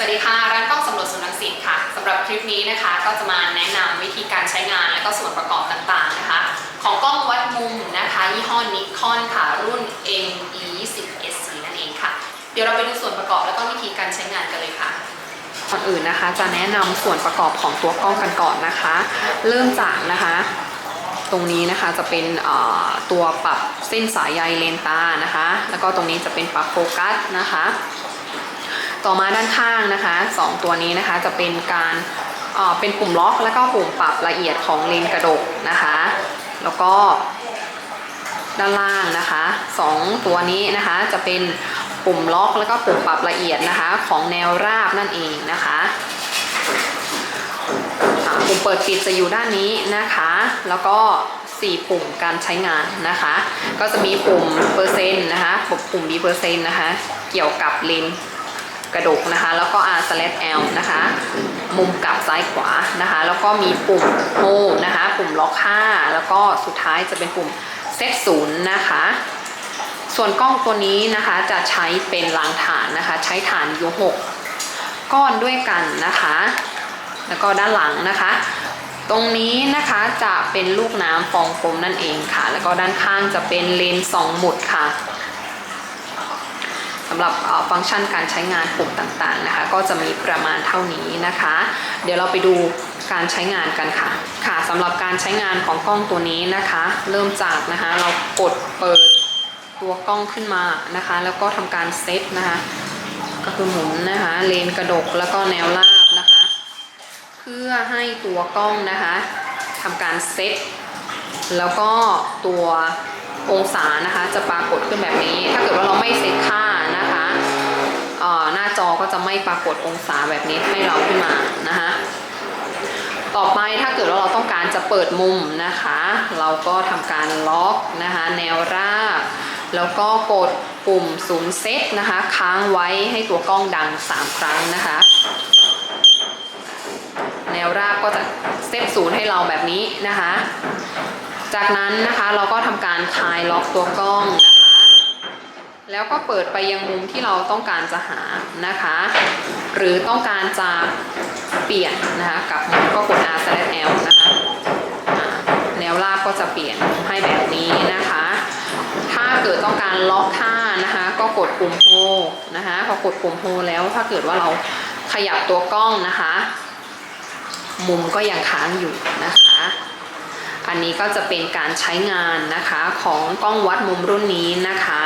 สวัสดีค่ะ ร้านกล้องสำรวจสุนทรสิทธิ์ค่ะสำหรับคลิปนี้นะคะก็จะมาแนะนำวิธีการใช้งานและก็ส่วนประกอบต่างๆนะคะ ของกล้องวัดมุมนะคะยี่ห้อนิคอนค่ะรุ่น ME 20 SC นั่นเองค่ะ เดี๋ยวเราไปดูส่วนประกอบและก็วิธีการใช้งานกันเลยค่ะก่อนอื่นนะคะ จะแนะนำส่วนประกอบของตัวกล้องกันก่อนนะคะ เริ่มจากนะคะตรงนี้นะคะจะเป็นตัวปรับเส้นสายใยเลนตานะคะ แล้วก็ตรงนี้จะเป็นปรับโฟกัสนะคะ ต่อมาด้านข้างนะคะสองตัวนี้นะคะจะเป็นการเป็นปุ่มล็อกแล้วก็ปุ่มปรับละเอียดของเลนกระดกนะคะ แล้วก็ด้านล่างนะคะสองตัวนี้นะคะจะเป็นปุ่มล็อกแล้วก็ปุ่มปรับละเอียดนะคะของแนวราบนั่นเองนะคะปุ่มเปิดปิดจะอยู่ด้านนี้นะคะ แล้วก็ 4 ปุ่มการใช้งานนะคะ ก็จะมีปุ่มเปอร์เซ็นต์นะคะปุ่ม B เปอร์เซ็นต์นะคะ เกี่ยวกับเลน กระดกนะคะ แล้วก็ R slash L นะคะ มุมกลับซ้ายขวานะคะ แล้วก็มีปุ่ม Home นะคะ ปุ่มล็อกค่าแล้วก็สุดท้ายจะเป็นปุ่ม Set ศูนย์นะคะ ส่วนกล้องตัวนี้นะคะจะใช้เป็นรางฐานนะคะ ใช้ฐานยูหกก้อนด้วยกันนะคะ แล้วก็ด้านหลังนะคะ ตรงนี้นะคะจะเป็นลูกน้ำฟองกลมนั่นเองค่ะ แล้วก็ด้านข้างจะเป็นเลนส์สองหมุดค่ะำหรับฟังก์ชันการใช้งานปุ่มต่างๆนะคะ ก็จะมีประมาณเท่านี้นะคะ เดี๋ยวเราไปดูการใช้งานกันค่ะ ค่ะสำหรับการใช้งานของกล้องตัวนี้นะคะ เริ่มจากนะคะเรากดเปิดตัวกล้องขึ้นมานะคะ แล้วก็ทำการเซตนะคะ ก็คือหมุนนะคะเลนกระดกแล้วก็แนวราบนะคะ เพื่อให้ตัวกล้องนะคะทำการเซตแล้วก็ตัว องศานะคะจะปรากฏขึ้นแบบนี้ ถ้าเกิดว่าเราไม่เซตค่านะคะเอ่อหน้าจอก็จะไม่ปรากฏองศาแบบนี้ให้เราขึ้นมานะคะต่อไปถ้าเกิดว่าเราต้องการจะเปิดมุมนะคะ เราก็ทำการล็อกนะคะแนวราบแล้วก็กดปุ่มศูนย์เซตนะคะ ค้างไว้ให้ตัวกล้องดัง 3 ครั้งนะคะ แนวราบก็จะเซตศูนย์ให้เราแบบนี้นะคะ จากนั้นนะคะเราก็ทำการคลายล็อกตัวกล้องนะคะ แล้วก็เปิดไปยังมุมที่เราต้องการจะหานะคะ หรือต้องการจะเปลี่ยนนะคะกับมุมก็กด R slash L นะคะแนวราบก็จะเปลี่ยนให้แบบนี้นะคะ ถ้าเกิดต้องการล็อกท่านะคะ ก็กดปุ่มโฮนะคะพอกดปุ่มโฮแล้วถ้าเกิดว่าเราขยับตัวกล้องนะคะ มุมก็ยังค้างอยู่นะคะ อันนี้ก็จะเป็นการใช้งานนะคะของกล้องวัดมุมรุ่นนี้นะคะ